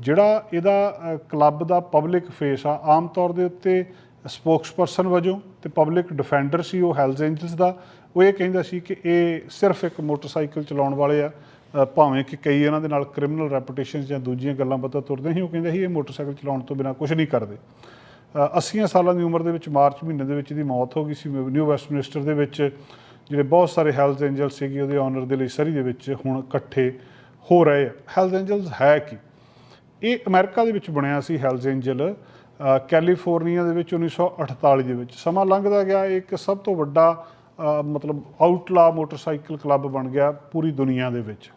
ਜਿਹੜਾ ਇਹਦਾ ਕਲੱਬ ਦਾ ਪਬਲਿਕ ਫੇਸ ਆ, ਆਮ ਤੌਰ ਦੇ ਉੱਤੇ ਸਪੋਕਸਪਰਸਨ ਵਜੋਂ ਤੇ ਪਬਲਿਕ ਡਿਫੈਂਡਰ ਸੀ ਉਹ ਹੈਲਜ਼ ਐਂਜਲਸ ਦਾ, ਉਹ ਇਹ ਕਹਿੰਦਾ ਸੀ ਕਿ ਇਹ ਸਿਰਫ ਇੱਕ ਮੋਟਰਸਾਈਕਲ ਚਲਾਉਣ ਵਾਲੇ ਆ। ਭਾਵੇਂ ਕਿ ਕਈ ਇਹਨਾਂ ਦੇ ਨਾਲ ਕ੍ਰਿਮੀਨਲ ਰੈਪੂਟੇਸ਼ਨ ਜਾਂ ਦੂਜੀਆਂ ਗੱਲਾਂ ਪਤਾ ਤੁਰਦੇ ਸੀ ਉਹ ਕਹਿੰਦੇ ਸੀ ਇਹ ਮੋਟਰਸਾਈਕਲ ਚਲਾਉਣ ਤੋਂ ਬਿਨਾ ਕੁਝ ਨਹੀਂ ਕਰਦੇ। ਅ, 80 ਸਾਲਾਂ ਦੀ ਉਮਰ ਦੇ ਵਿੱਚ ਮਾਰਚ ਮਹੀਨੇ ਦੇ ਵਿੱਚ ਇਹਦੀ ਮੌਤ ਹੋ ਗਈ ਸੀ। ਨਿਊ ਵੈਸਟਮਿਨਸਟਰ ਦੇ ਵਿੱਚ ਜਿਹੜੇ ਬਹੁਤ ਸਾਰੇ ਹੈਲਥ ਐਂਜਲ ਸੀਗੇ ਉਹਦੇ ਆਨਰ ਦੇ ਲਈ ਸਰੀ ਦੇ ਵਿੱਚ ਹੁਣ ਇਕੱਠੇ ਹੋ ਰਹੇ ਆ। ਹੈਲਥ ਐਂਜਲਸ ਹੈ ਕੀ? ਇਹ ਅਮਰੀਕਾ ਦੇ ਵਿੱਚ ਬਣਿਆ ਸੀ ਹੈਲਜ਼ ਐਂਜਲ ਕੈਲੀਫੋਰਨੀਆ ਦੇ ਵਿੱਚ 1948 ਦੇ ਵਿੱਚ। ਸਮਾਂ ਲੰਘਦਾ ਗਿਆ ਇਹ ਇੱਕ ਸਭ ਤੋਂ ਵੱਡਾ ਮਤਲਬ ਆਊਟਲਾ ਮੋਟਰਸਾਈਕਲ ਕਲੱਬ ਬਣ ਗਿਆ ਪੂਰੀ ਦੁਨੀਆ ਦੇ ਵਿੱਚ।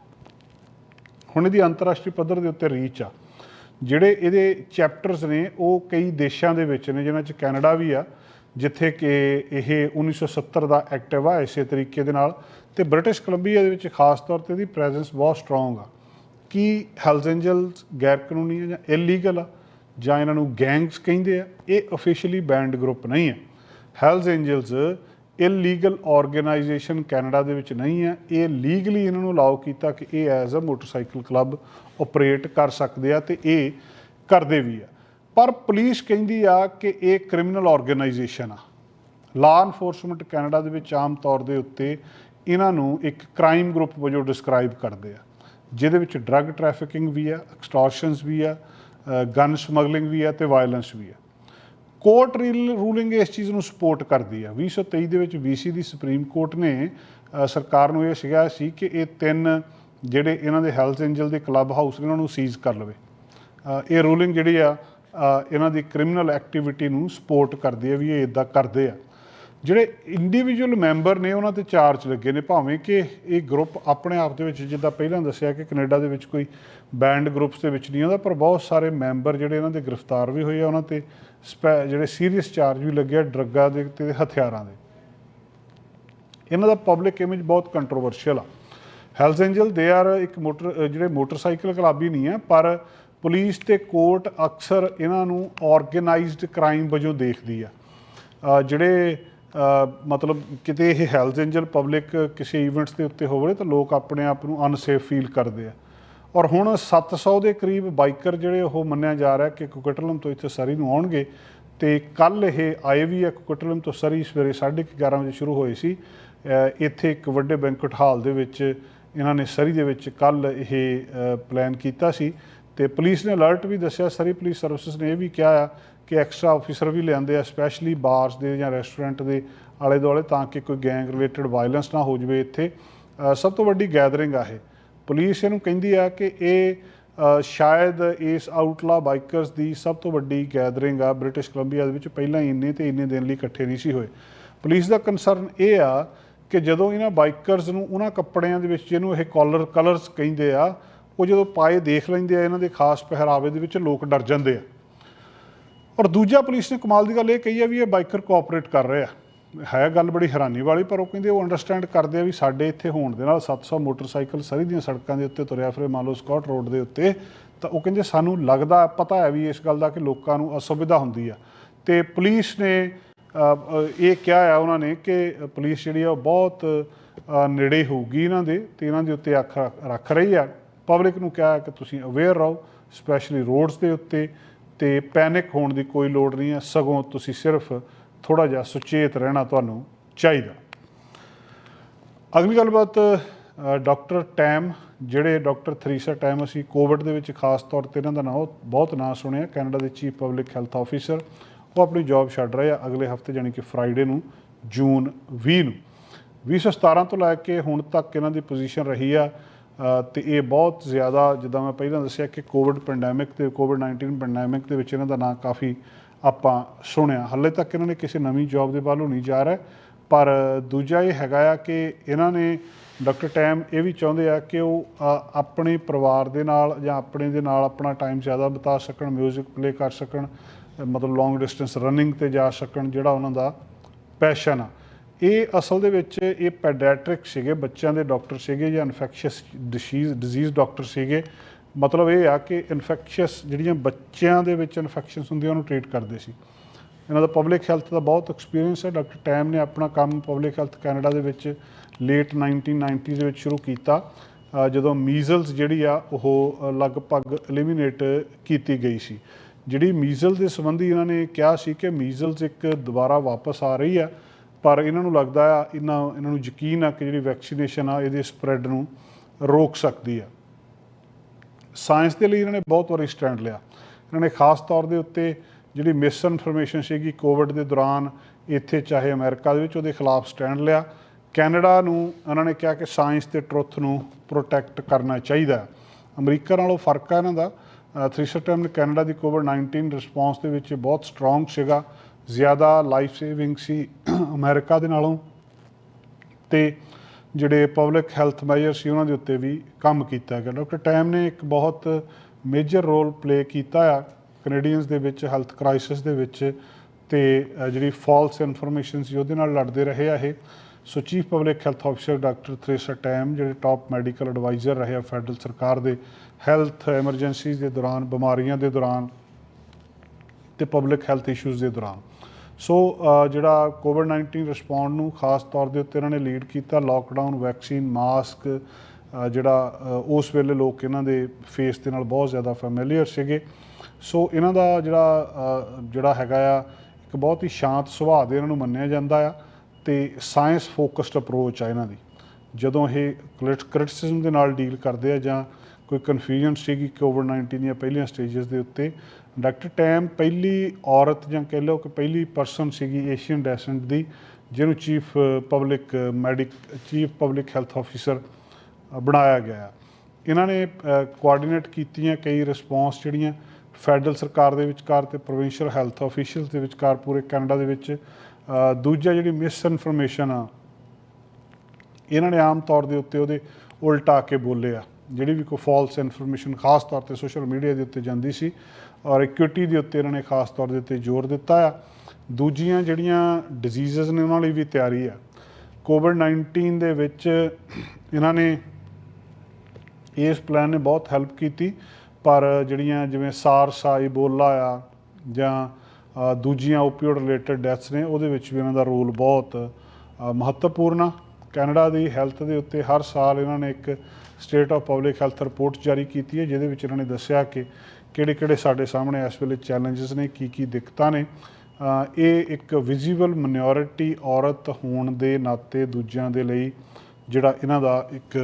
ਹੁਣ ਇਹਦੀ ਅੰਤਰਰਾਸ਼ਟਰੀ ਪੱਧਰ ਦੇ ਉੱਤੇ ਰੀਚ ਆ। ਜਿਹੜੇ ਇਹਦੇ ਚੈਪਟਰਸ ਨੇ, ਉਹ ਕਈ ਦੇਸ਼ਾਂ ਦੇ ਵਿੱਚ ਨੇ, ਜਿਨ੍ਹਾਂ 'ਚ ਕੈਨੇਡਾ ਵੀ ਆ, ਜਿੱਥੇ ਕਿ ਇਹ 1970 ਦਾ ਐਕਟਿਵ ਆ ਇਸੇ ਤਰੀਕੇ ਦੇ ਨਾਲ। ਤੇ ਬ੍ਰਿਟਿਸ਼ ਕੋਲੰਬੀਆ ਦੇ ਵਿੱਚ ਖਾਸ ਤੌਰ ਤੇ ਇਹਦੀ ਪ੍ਰੈਜ਼ੈਂਸ ਬਹੁਤ ਸਟਰੋਂਗ ਆ। ਕੀ ਹੈਲਜ਼ ਐਂਜਲਸ ਗੈਰ ਕਾਨੂੰਨੀ ਆ ਜਾਂ ਇਲੀਗਲ ਆ? ਜਾਂ ਇਹਨਾਂ ਨੂੰ ਗੈਂਗਸ ਕਹਿੰਦੇ ਆ? ਇਹ ਅਫੀਸ਼ੀਅਲੀ ਬੈਂਡ ਗਰੁੱਪ ਨਹੀਂ ਹੈ Hells Angels illegal organisation Canada ਦੇ ਵਿੱਚ ਨਹੀਂ ਹੈ। ਇਹ ਲੀਗਲੀ ਇਹਨਾਂ ਨੂੰ ਅਲਾਉ ਕੀਤਾ ਕਿ ਇਹ as a motorcycle club operate ਕਰ ਸਕਦੇ ਆ ਤੇ ਇਹ ਕਰਦੇ ਵੀ ਆ। ਪਰ ਪੁਲਿਸ ਕਹਿੰਦੀ ਆ ਕਿ ਇਹ ਕ੍ਰਿਮੀਨਲ ਆਰਗੇਨਾਈਜੇਸ਼ਨ ਆ। ਲਾ ਐਨਫੋਰਸਮੈਂਟ ਕੈਨੇਡਾ ਦੇ ਵਿੱਚ ਆਮ ਤੌਰ ਦੇ ਉੱਤੇ ਇਹਨਾਂ ਨੂੰ ਇੱਕ ਕ੍ਰਾਈਮ ਗਰੁੱਪ ਵਜੋਂ ਡਿਸਕ੍ਰਾਈਬ ਕਰਦੇ ਆ। ਜਿਹਦੇ ਵਿੱਚ ਡਰੱਗ ਟ੍ਰੈਫਿਕਿੰਗ ਵੀ ਆ ਐਕਸਟੋਰਸ਼ਨਸ ਵੀ ਆ ਗਨ ਸਮਗਲਿੰਗ ਵੀ ਆ ਤੇ ਵਾਇਲੈਂਸ ਵੀ ਆ। ਕੋਰਟ ਰੂਲਿੰਗ ਇਸ ਚੀਜ਼ ਨੂੰ ਸਪੋਰਟ ਕਰਦੀ ਆ। 2023 ਦੇ ਵਿੱਚ ਵੀਸੀ ਦੀ ਸੁਪਰੀਮ ਕੋਰਟ ਨੇ ਸਰਕਾਰ ਨੂੰ ਇਹ ਸੀਗਾ ਸੀ ਕਿ ਇਹ ਤਿੰਨ ਜਿਹੜੇ ਇਹਨਾਂ ਦੇ ਹੈਲਥ ਐਂਜਲ ਦੇ ਕਲੱਬ ਹਾਊਸ ਨੇ, ਉਹਨਾਂ ਨੂੰ ਸੀਜ਼ ਕਰ ਲਵੇ। ਇਹ ਰੂਲਿੰਗ ਜਿਹੜੀ ਆ ਇਹਨਾਂ ਦੀ ਕ੍ਰਿਮੀਨਲ ਐਕਟੀਵਿਟੀ ਨੂੰ ਸਪੋਰਟ ਕਰਦੀ ਹੈ ਵੀ ਇਹ ਇਦਾਂ ਕਰਦੇ ਆ। ਜਿਹੜੇ ਇੰਡੀਵਿਜੂਅਲ ਮੈਂਬਰ ਨੇ, ਉਹਨਾਂ ਤੇ ਚਾਰਜ ਲੱਗੇ ਨੇ, ਭਾਵੇਂ ਕਿ ਇਹ ਗਰੁੱਪ ਆਪਣੇ ਆਪ ਦੇ ਵਿੱਚ, ਜਿੱਦਾਂ ਪਹਿਲਾਂ ਦੱਸਿਆ ਕਿ ਕੈਨੇਡਾ ਦੇ ਵਿੱਚ ਕੋਈ ਬੈਂਡ ਗਰੁੱਪਸ ਦੇ ਵਿੱਚ ਨਹੀਂ ਆਉਂਦਾ, ਪਰ ਬਹੁਤ ਸਾਰੇ ਮੈਂਬਰ ਜਿਹੜੇ ਇਹਨਾਂ ਦੇ ਗ੍ਰਿਫਤਾਰ ਵੀ ਹੋਏ ਆ, ਉਹਨਾਂ ਤੇ ਸਪੈ- ਜਿਹੜੇ ਸੀਰੀਅਸ ਚਾਰਜ ਵੀ ਲੱਗਿਆ ਡਰੱਗਾਂ ਦੇ ਤੇ ਹਥਿਆਰਾਂ ਦੇ। ਇਹਨਾਂ ਦਾ ਪਬਲਿਕ ਇਮੇਜ ਬਹੁਤ ਕੰਟਰੋਵਰਸ਼ੀਅਲ ਆ। ਹੈਲਜ਼ ਐਂਜਲ ਦੇ ਆਰ ਇੱਕ ਮੋਟਰ, ਜਿਹੜੇ ਮੋਟਰਸਾਈਕਲ ਕਲੱਬ ਹੀ ਨਹੀਂ ਆ, ਪਰ ਪੁਲਿਸ ਤੇ ਕੋਰਟ ਅਕਸਰ ਇਹਨਾਂ ਨੂੰ ਆਰਗੇਨਾਈਜ਼ਡ ਕ੍ਰਾਈਮ ਵਜੋਂ ਦੇਖਦੀ ਆ। ਜਿਹੜੇ ਮਤਲਬ ਕਿਤੇ ਇਹ ਹੈਲਥ ਐਂਜਲ ਪਬਲਿਕ ਕਿਸੇ ਇਵੈਂਟਸ ਦੇ ਉੱਤੇ ਹੋਵੇ ਤਾਂ ਲੋਕ ਆਪਣੇ ਆਪ ਨੂੰ ਅਨਸੇਫ ਫੀਲ ਕਰਦੇ ਆ। ਔਰ ਹੁਣ 700 ਦੇ ਕਰੀਬ ਬਾਈਕਰ ਜਿਹੜੇ ਉਹ ਮੰਨਿਆ ਜਾ ਰਿਹਾ ਕਿ ਕੁਕਟਲਮ ਤੋਂ ਇੱਥੇ ਸਰੀ ਨੂੰ ਆਉਣਗੇ ਤੇ ਕੱਲ ਇਹ ਆਏ ਵੀ ਆ, ਕੁਕਟਲਮ ਤੋਂ ਸਰੀ ਸਵੇਰੇ 11:30 ਵਜੇ ਸ਼ੁਰੂ ਹੋਏ ਸੀ। ਇੱਥੇ ਇੱਕ ਵੱਡੇ ਬੈਂਕਟ ਹਾਲ ਦੇ ਵਿੱਚ ਇਹਨਾਂ ਨੇ ਸਰੀ ਦੇ ਵਿੱਚ ਕੱਲ ਇਹ ਪਲਾਨ ਕੀਤਾ ਸੀ। ਤੇ ਪੁਲਿਸ ਨੇ ਅਲਰਟ ਵੀ ਦੱਸਿਆ, ਸਰੀ ਪੁਲਿਸ ਸਰਵਿਸਿਜ਼ ਨੇ ਇਹ ਵੀ ਕਿਹਾ ਆ ਕਿ ਐਕਸਟਰਾ ਆਫੀਸਰ ਵੀ ਲਿਆਂਦੇ ਆ ਸਪੈਸ਼ਲੀ ਬਾਰਸ ਦੇ ਜਾਂ ਰੈਸਟੋਰੈਂਟ ਦੇ ਆਲੇ ਦੁਆਲੇ ਤਾਂ ਕਿ ਕੋਈ ਗੈਂਗ ਰਿਲੇਟਡ ਵਾਇਲੈਂਸ ਨਾ ਹੋ ਜਵੇ ਇੱਥੇ। ਸਭ ਤੋਂ ਵੱਡੀ ਗੈਦਰਿੰਗ ਆ ਇਹ। ਪੁਲਿਸ ਇਹਨੂੰ ਕਹਿੰਦੀ ਆ ਕਿ ਇਹ ਸ਼ਾਇਦ ਇਸ ਆਊਟਲਾ ਬਾਈਕਰਸ ਦੀ ਸਭ ਤੋਂ ਵੱਡੀ ਗੈਦਰਿੰਗ ਆ ਬ੍ਰਿਟਿਸ਼ ਕੋਲੰਬੀਆ ਦੇ ਵਿੱਚ ਪਹਿਲਾਂ ਹੀ ਇੰਨੇ ਤੇ ਇੰਨੇ ਦਿਨ ਲਈ ਇਕੱਠੇ ਨਹੀਂ ਸੀ ਹੋਏ। ਪੁਲਿਸ ਦਾ ਕਨਸਰਨ ਇਹ ਆ ਕਿ ਜਦੋਂ ਇਹਨਾਂ ਬਾਈਕਰਸ ਨੂੰ ਉਹਨਾਂ ਕੱਪੜਿਆਂ ਦੇ ਵਿੱਚ ਜਿਹਨੂੰ ਇਹ ਕਾਲਰ ਕਲਰਸ ਕਹਿੰਦੇ ਆ, ਉਹ ਜਦੋਂ ਪਾਏ ਦੇਖ ਲੈਂਦੇ ਆ, ਇਹਨਾਂ ਦੇ ਖਾਸ ਪਹਿਰਾਵੇ ਦੇ ਵਿੱਚ ਲੋਕ ਡਰ ਜਾਂਦੇ ਆ। ਔਰ ਦੂਜਾ ਪੁਲਿਸ ਨੇ ਕਮਾਲ ਦੀ ਗੱਲ ਇਹ ਕਹੀ ਹੈ ਵੀ ਇਹ ਬਾਈਕਰ ਕੋਆਪਰੇਟ ਕਰ ਰਹੇ ਆ ਹੈ ਗੱਲ ਬੜੀ ਹੈਰਾਨੀ ਵਾਲੀ, ਪਰ ਉਹ ਕਹਿੰਦੇ ਉਹ ਅੰਡਰਸਟੈਂਡ ਕਰਦੇ ਆ ਵੀ ਸਾਡੇ ਇੱਥੇ ਹੋਣ ਦੇ ਨਾਲ 700 ਮੋਟਰਸਾਈਕਲ ਸਰੀ ਦੀਆਂ ਸੜਕਾਂ ਦੇ ਉੱਤੇ ਤੁਰਿਆ ਫਿਰੇ, ਮੰਨ ਲਓ ਸਕਾਟ ਰੋਡ ਦੇ ਉੱਤੇ, ਤਾਂ ਉਹ ਕਹਿੰਦੇ ਸਾਨੂੰ ਲੱਗਦਾ, ਪਤਾ ਹੈ ਵੀ ਇਸ ਗੱਲ ਦਾ ਕਿ ਲੋਕਾਂ ਨੂੰ ਅਸੁਵਿਧਾ ਹੁੰਦੀ ਆ। ਤੇ ਪੁਲਿਸ ਨੇ ਇਹ ਕਿਹਾ ਆ ਉਹਨਾਂ ਨੇ ਕਿ ਪੁਲਿਸ ਜਿਹੜੀ ਆ ਉਹ ਬਹੁਤ ਨੇੜੇ ਹੋਊਗੀ ਇਹਨਾਂ ਦੇ, ਤੇ ਇਹਨਾਂ ਦੇ ਉੱਤੇ ਅੱਖ ਰੱਖ- ਰੱਖ ਰਹੀ ਆ। ਪਬਲਿਕ ਨੂੰ ਕਿਹਾ ਕਿ ਤੁਸੀਂ ਅਵੇਅਰ ਰਹੋ ਸਪੈਸ਼ਲੀ ਰੋਡਸ ਦੇ ਉੱਤੇ ਤੇ ਪੈਨਿਕ ਹੋਣ ਦੀ ਕੋਈ ਲੋੜ ਨਹੀਂ ਹੈ। ਸਗੋਂ ਤੁਸੀਂ ਸਿਰਫ ਥੋੜਾ ਜਿਹਾ ਸੁਚੇਤ ਰਹਿਣਾ ਤੁਹਾਨੂੰ ਚਾਹੀਦਾ। ਅਗਲੀ ਗੱਲਬਾਤ ਅ, ਡਾਕਟਰ ਟੈਮ ਜਿਹੜੇ ਡਾਕਟਰ ਥਰੀਸਾ ਟੈਮ ਅਸੀਂ ਕੋਵਿਡ ਦੇ ਵਿੱਚ ਖਾਸ ਤੌਰ ਤੇ ਇਹਨਾਂ ਦਾ ਨਾਮ ਬਹੁਤ ਨਾਂ ਸੁਣਿਆ। ਕੈਨੇਡਾ ਦੇ ਚੀਫ ਪਬਲਿਕ ਹੈਲਥ ਆਫੀਸਰ। ਉਹ ਆਪਣੀ ਜੌਬ ਛੱਡ ਰਹੇ ਆ ਅਗਲੇ ਹਫ਼ਤੇ ਜਾਨੀ ਕਿ ਫਰਾਈਡੇ ਨੂੰ ਜੂਨ 20 ਨੂੰ। 2017 ਤੋਂ ਲੈ ਕੇ ਹੁਣ ਤੱਕ ਇਹਨਾਂ ਦੀ ਪੋਜੀਸ਼ਨ ਰਹੀ ਆ। ਤੇ ਇਹ ਬਹੁਤ ਜ਼ਿਆਦਾ, ਜਿੱਦਾਂ ਮੈਂ ਪਹਿਲਾਂ ਦੱਸਿਆ ਕਿ ਕੋਵਿਡ ਪੈਂਡੈਮਿਕ ਤੇ ਕੋਵਿਡ 19 ਪੈਂਡੈਮਿਕ ਦੇ ਵਿੱਚ ਇਹਨਾਂ ਦਾ ਨਾਂ ਕਾਫੀ ਆਪਾਂ ਸੁਣਿਆ। ਹਾਲੇ ਤੱਕ ਇਹਨਾਂ ਨੇ ਕਿਸੇ ਨਵੀਂ ਜੌਬ ਦੇ ਵੱਲੋਂ ਨਹੀਂ ਜਾ ਰਿਹਾ, ਪਰ ਦੂਜਾ ਇਹ ਹੈਗਾ ਆ ਕਿ ਇਹਨਾਂ ਨੇ, ਡਾਕਟਰ ਟੈਮ ਇਹ ਵੀ ਚਾਹੁੰਦੇ ਆ ਕਿ ਉਹ ਆਪਣੇ ਪਰਿਵਾਰ ਦੇ ਨਾਲ ਜਾਂ ਆਪਣੇ ਦੇ ਨਾਲ ਆਪਣਾ ਟਾਈਮ ਜ਼ਿਆਦਾ ਬਿਤਾ ਸਕਣ 뮤직 ਪਲੇ ਕਰ ਸਕਣ, ਮਤਲਬ ਲੌਂਗ ਡਿਸਟੈਂਸ ਰਨਿੰਗ ਤੇ ਜਾ ਸਕਣ, ਜਿਹੜਾ ਉਹਨਾਂ ਦਾ ਪੈਸ਼ਨ ਆ। ਇਹ ਅਸਲ ਦੇ ਵਿੱਚ ਇਹ ਪੈਡੀਆਟ੍ਰਿਕ ਸੀਗੇ, ਬੱਚਿਆਂ ਦੇ ਡਾਕਟਰ ਸੀਗੇ ਜਾਂ ਇਨਫੈਕਸ਼ੀਅਸ ਡਿਸੀਜ਼ ਡਿਜ਼ੀਜ਼ ਡਾਕਟਰ ਸੀਗੇ। ਮਤਲਬ ਇਹ ਆ ਕਿ ਇਨਫੈਕਸ਼ੀਅਸ ਜਿਹੜੀਆਂ ਬੱਚਿਆਂ ਦੇ ਵਿੱਚ ਇਨਫੈਕਸ਼ਨਸ ਹੁੰਦੀਆਂ, ਉਹਨੂੰ ਟ੍ਰੀਟ ਕਰਦੇ ਸੀ। ਇਹਨਾਂ ਦਾ ਪਬਲਿਕ ਹੈਲਥ ਦਾ ਬਹੁਤ ਐਕਸਪੀਰੀਅੰਸ ਹੈ। ਡਾਕਟਰ ਟੈਮ ਨੇ ਆਪਣਾ ਕੰਮ ਪਬਲਿਕ ਹੈਲਥ ਕੈਨੇਡਾ ਦੇ ਵਿੱਚ ਲੇਟ 1990s ਦੇ ਵਿੱਚ ਸ਼ੁਰੂ ਕੀਤਾ। ਜਦੋਂ ਮੀਜ਼ਲਸ ਜਿਹੜੀ ਆ, ਉਹ ਲਗਭਗ ਐਲੀਮੀਨੇਟ ਕੀਤੀ ਗਈ ਸੀ। ਜਿਹੜੀ ਮੀਜ਼ਲ ਦੇ ਸੰਬੰਧੀ ਇਹਨਾਂ ਨੇ ਕਿਹਾ ਸੀ ਕਿ ਮੀਜ਼ਲਸ ਇੱਕ ਦੁਬਾਰਾ ਵਾਪਸ ਆ ਰਹੀ ਆ। ਪਰ ਇਹਨਾਂ ਨੂੰ ਲੱਗਦਾ ਆ ਇਹਨਾਂ ਇਹਨਾਂ ਨੂੰ ਯਕੀਨ ਆ ਕਿ ਜਿਹੜੀ ਵੈਕਸੀਨੇਸ਼ਨ ਆ, ਇਹਦੇ ਸਪਰੈਡ ਨੂੰ ਰੋਕ ਸਕਦੀ ਆ। ਸਾਇੰਸ ਦੇ ਲਈ ਇਹਨਾਂ ਨੇ ਬਹੁਤ ਵਾਰੀ ਸਟੈਂਡ ਲਿਆ। ਇਹਨਾਂ ਨੇ ਖਾਸ ਤੌਰ ਦੇ ਉੱਤੇ ਜਿਹੜੀ ਮਿਸ ਇਨਫੋਰਮੇਸ਼ਨ ਸੀਗੀ ਕੋਵਿਡ ਦੇ ਦੌਰਾਨ, ਇੱਥੇ ਚਾਹੇ ਅਮਰੀਕਾ ਦੇ ਵਿੱਚ ਉਹਦੇ ਖਿਲਾਫ ਸਟੈਂਡ ਲਿਆ। ਕੈਨੇਡਾ ਨੂੰ ਉਹਨਾਂ ਨੇ ਕਿਹਾ ਕਿ ਸਾਇੰਸ ਤੇ ਟਰੁੱਥ ਨੂੰ ਪ੍ਰੋਟੈਕਟ ਕਰਨਾ ਚਾਹੀਦਾ ਅਮਰੀਕਾ ਨਾਲੋਂ ਫ਼ਰਕ ਆ ਇਹਨਾਂ ਦਾ। ਥ੍ਰੀਸਰ ਟਾਈਮ ਕੈਨੇਡਾ ਦੀ ਕੋਵਿਡ 19 ਰਿਸਪੌਂਸ ਦੇ ਵਿੱਚ ਬਹੁਤ ਸਟਰੋਂਗ ਸੀਗਾ। ਜ਼ਿਆਦਾ ਲਾਈਫ ਸੇਵਿੰਗ ਸੀ ਅਮਰੀਕਾ ਦੇ ਨਾਲੋਂ ਤੇ ਜਿਹੜੇ ਪਬਲਿਕ ਹੈਲਥ ਮੈਜਰ ਸੀ ਉਹਨਾਂ ਦੇ ਉੱਤੇ ਵੀ ਕੰਮ ਕੀਤਾ ਗਿਆ। ਡਾਕਟਰ ਟੈਮ ਨੇ ਇੱਕ ਬਹੁਤ ਮੇਜਰ ਰੋਲ ਪਲੇ ਕੀਤਾ ਆ ਕੈਨੇਡੀਅਨਸ ਦੇ ਵਿੱਚ ਹੈਲਥ ਕ੍ਰਾਈਸਿਸ ਦੇ ਵਿੱਚ ਤੇ ਜਿਹੜੀ ਫਾਲਸ ਇਨਫੋਰਮੇਸ਼ਨ ਸੀ ਉਹਦੇ ਨਾਲ ਲੜਦੇ ਰਹੇ ਆ ਇਹ। So chief public health officer doctor Theresa Tam ਜਿਹੜੇ ਟਾਪ ਮੈਡੀਕਲ ਐਡਵਾਈਜ਼ਰ ਰਹੇ ਆ ਫੈਡਰਲ ਸਰਕਾਰ ਦੇ ਹੈਲਥ ਐਮਰਜੈਂਸੀਜ਼ ਦੇ ਦੌਰਾਨ, ਬਿਮਾਰੀਆਂ ਦੇ ਦੌਰਾਨ ਤੇ ਪਬਲਿਕ ਹੈਲਥ ਇਸ਼ੂਜ਼ ਦੇ ਦੌਰਾਨ। ਸੋ ਜਿਹੜਾ ਕੋਵਿਡ 19 ਰਿਸਪੌਂਡ ਨੂੰ ਖਾਸ ਤੌਰ ਦੇ ਉੱਤੇ ਇਹਨਾਂ ਨੇ ਲੀਡ ਕੀਤਾ ਲਾਕਡਾਊਨ ਵੈਕਸੀਨ ਮਾਸਕ ਜਿਹੜਾ ਉਸ ਵੇਲੇ ਲੋਕ ਇਹਨਾਂ ਦੇ ਫੇਸ ਦੇ ਨਾਲ ਬਹੁਤ ਜ਼ਿਆਦਾ ਫੈਮਿਲੀਅਰ ਸੀਗੇ। ਸੋ ਇਹਨਾਂ ਦਾ ਜਿਹੜਾ ਜਿਹੜਾ ਹੈਗਾ ਆ, ਇੱਕ ਬਹੁਤ ਹੀ ਸ਼ਾਂਤ ਸੁਭਾਅ ਦੇ ਇਹਨਾਂ ਨੂੰ ਮੰਨਿਆ ਜਾਂਦਾ ਆ ਤੇ ਸਾਇੰਸ ਫੋਕਸਡ ਅਪਰੋਚ ਆ ਇਹਨਾਂ ਦੀ। ਜਦੋਂ ਇਹ ਕ੍ਰਿਟਿਸਿਜ਼ਮ ਦੇ ਨਾਲ ਡੀਲ ਕਰਦੇ ਆ ਜਾਂ ਕੋਈ ਕਨਫਿਊਜ਼ਨ ਸੀਗੀ ਕੋਵਿਡ 19 ਦੀਆਂ ਪਹਿਲੀਆਂ ਸਟੇजेस ਦੇ ਉੱਤੇ ਡਾਕਟਰ ਟੈਮ ਪਹਿਲੀ ਔਰਤ ਜਾਂ ਕਹਿ ਲਓ ਕਿ ਪਹਿਲੀ ਪਰਸਨ ਸੀਗੀ ਏਸ਼ੀਅਨ ਡੈਸੈਂਟ ਦੀ, ਜਿਹਨੂੰ chief public medic, chief public health officer ਬਣਾਇਆ ਗਿਆ ਹੈ। ਇਹਨਾਂ ਨੇ ਕੋਆਰਡੀਨੇਟ ਕੀਤੀਆਂ ਕਈ ਰਿਸਪੌਂਸ ਜਿਹੜੀਆਂ ਫੈਡਰਲ ਸਰਕਾਰ ਦੇ ਵਿਚਕਾਰ ਤੇ ਪ੍ਰੋਵਿੰਸ਼ੀਅਲ ਹੈਲਥ ਅਫੀਸ਼ੀਅਲਸ ਦੇ ਵਿਚਕਾਰ ਪੂਰੇ ਕੈਨੇਡਾ ਦੇ ਵਿੱਚ ਦੂਜਾ ਜਿਹੜੀ ਮਿਸ ਇਨਫੋਰਮੇਸ਼ਨ ਆ, ਇਹਨਾਂ ਨੇ ਆਮ ਤੌਰ ਦੇ ਉੱਤੇ ਉਹਦੇ ਉਲਟਾ ਕੇ ਬੋਲੇ ਆ, ਜਿਹੜੀ ਵੀ ਕੋਈ ਫਾਲਸ ਇਨਫੋਰਮੇਸ਼ਨ ਖਾਸ ਤੌਰ ਤੇ ਸੋਸ਼ਲ ਮੀਡੀਆ ਦੇ ਉੱਤੇ ਜਾਂਦੀ ਸੀ ਔਰ ਇਕੁਇਟੀ ਦੇ ਉੱਤੇ ਇਹਨਾਂ ਨੇ ਖਾਸ ਤੌਰ ਦੇ ਉੱਤੇ ਜ਼ੋਰ ਦਿੱਤਾ ਆ। ਦੂਜੀਆਂ ਜਿਹੜੀਆਂ ਡਿਜ਼ੀਜ਼ਸ ਨੇ ਉਹਨਾਂ ਲਈ ਵੀ ਤਿਆਰੀ ਆ। ਕੋਵਿਡ 19 ਦੇ ਵਿੱਚ ਇਹਨਾਂ ਨੇ ਇਸ ਪਲਾਨ ਨੇ ਬਹੁਤ ਹੈਲਪ ਕੀਤੀ ਪਰ ਜਿਹੜੀਆਂ ਜਿਵੇਂ ਸਾਰਸ ਆ ਇਬੋਲਾ ਆ ਜਾਂ ਅ, ਦੂਜੀਆਂ ਓਪੀਓਡ ਰਿਲੇਟਡ ਡੈਥਸ ਨੇ ਉਹਦੇ ਵਿੱਚ ਵੀ ਇਹਨਾਂ ਦਾ ਰੋਲ ਬਹੁਤ ਮਹੱਤਵਪੂਰਨ ਆ। ਕੈਨੇਡਾ ਦੀ ਹੈਲਥ ਦੇ ਉੱਤੇ ਹਰ ਸਾਲ ਇਹਨਾਂ ਨੇ ਇੱਕ state of public health report ਜਾਰੀ ਕੀਤੀ ਹੈ ਜਿਹਦੇ ਵਿੱਚ ਇਹਨਾਂ ਨੇ ਦੱਸਿਆ ਕਿ ਕਿਹੜੇ ਕਿਹੜੇ ਸਾਡੇ ਸਾਹਮਣੇ ਇਸ ਵੇਲੇ ਚੈਲੰਜਸ ਨੇ, ਕੀ ਕੀ ਦਿੱਕਤਾਂ ਨੇ ਇਹ ਇੱਕ ਵਿਜ਼ੀਬਲ ਮਿਨੋਰਿਟੀ ਔਰਤ ਹੋਣ ਦੇ ਨਾਤੇ ਦੂਜਿਆਂ ਦੇ ਲਈ ਜਿਹੜਾ ਇਹਨਾਂ ਦਾ ਇੱਕ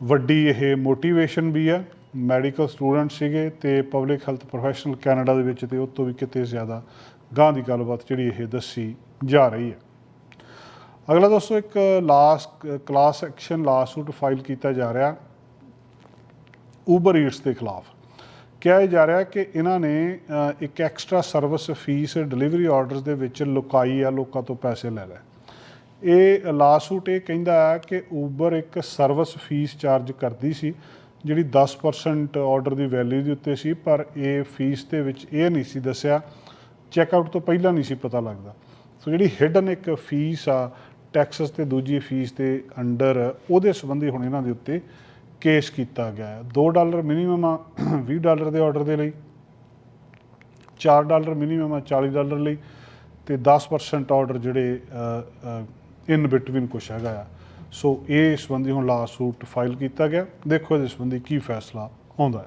ਵੱਡੀ ਇਹ ਮੋਟੀਵੇਸ਼ਨ ਵੀ ਹੈ। ਮੈਡੀਕਲ ਸਟੂਡੈਂਟ ਸੀਗੇ ਤੇ ਪਬਲਿਕ ਹੈਲਥ ਪ੍ਰੋਫੈਸ਼ਨਲ ਕੈਨੇਡਾ ਦੇ ਵਿੱਚ ਤੇ ਉਹ ਤੋਂ ਵੀ ਕਿਤੇ ਜ਼ਿਆਦਾ ਗਾਂ ਦੀ ਗੱਲਬਾਤ ਜਿਹੜੀ ਇਹ ਦੱਸੀ ਜਾ ਰਹੀ ਹੈ। ਅਗਲਾ ਦੋਸਤੋ, ਇੱਕ last class action lawsuit file ਕੀਤਾ ਜਾ ਰਿਹਾ ਉਬਰ ਈਟਸ ਦੇ ਖਿਲਾਫ। ਕਿਹਾ ਜਾ ਰਿਹਾ ਕਿ ਇਹਨਾਂ ਨੇ ਇੱਕ extra service fee delivery orders ਦੇ ਵਿੱਚ ਲੁਕਾਈ ਆ, ਲੋਕਾਂ ਤੋਂ ਪੈਸੇ ਲੈ ਲੈ। ਇਹ ਲਾਸੂਟ ਇਹ ਕਹਿੰਦਾ ਹੈ ਕਿ ਊਬਰ ਇੱਕ ਸਰਵਿਸ ਫੀਸ ਚਾਰਜ ਕਰਦੀ ਸੀ, ਜਿਹੜੀ 10% ਆਰਡਰ ਦੀ ਵੈਲਿਊ ਦੇ ਉੱਤੇ ਸੀ, ਪਰ ਇਹ ਫੀਸ ਦੇ ਵਿੱਚ ਇਹ ਨਹੀਂ ਸੀ ਦੱਸਿਆ। ਚੈੱਕਆਊਟ ਤੋਂ ਪਹਿਲਾਂ ਨਹੀਂ ਸੀ ਪਤਾ ਲੱਗਦਾ। ਸੋ ਜਿਹੜੀ ਹਿਡਨ ਇੱਕ ਫੀਸ ਆ ਟੈਕਸਸ ਤੇ ਦੂਜੀ ਫੀਸ ਦੇ ਅੰਡਰ ਉਹਦੇ ਸੰਬੰਧੀ ਹੁਣ ਇਹਨਾਂ ਦੇ ਉੱਤੇ ਕੇਸ ਕੀਤਾ ਗਿਆ ਹੈ। 2 ਡਾਲਰ ਮਿਨੀਮਮ ਆ 20 ਡਾਲਰ ਦੇ ਆਰਡਰ ਦੇ ਲਈ 4 ਡਾਲਰ ਮਿਨੀਮਮ ਆ 40 ਡਾਲਰ ਲਈ ਤੇ 10% ਆਰਡਰ ਜਿਹੜੇ ਇਨ ਬਿਟਵੀਨ ਕੁਛ ਹੈਗਾ ਆ। ਸੋ ਇਹ ਸੰਬੰਧੀ ਹੁਣ ਲਾਸੂਟ ਫਾਈਲ ਕੀਤਾ ਗਿਆ। ਦੇਖੋ ਇਹਦੇ ਸੰਬੰਧੀ ਕੀ ਫੈਸਲਾ ਆਉਂਦਾ ਹੈ।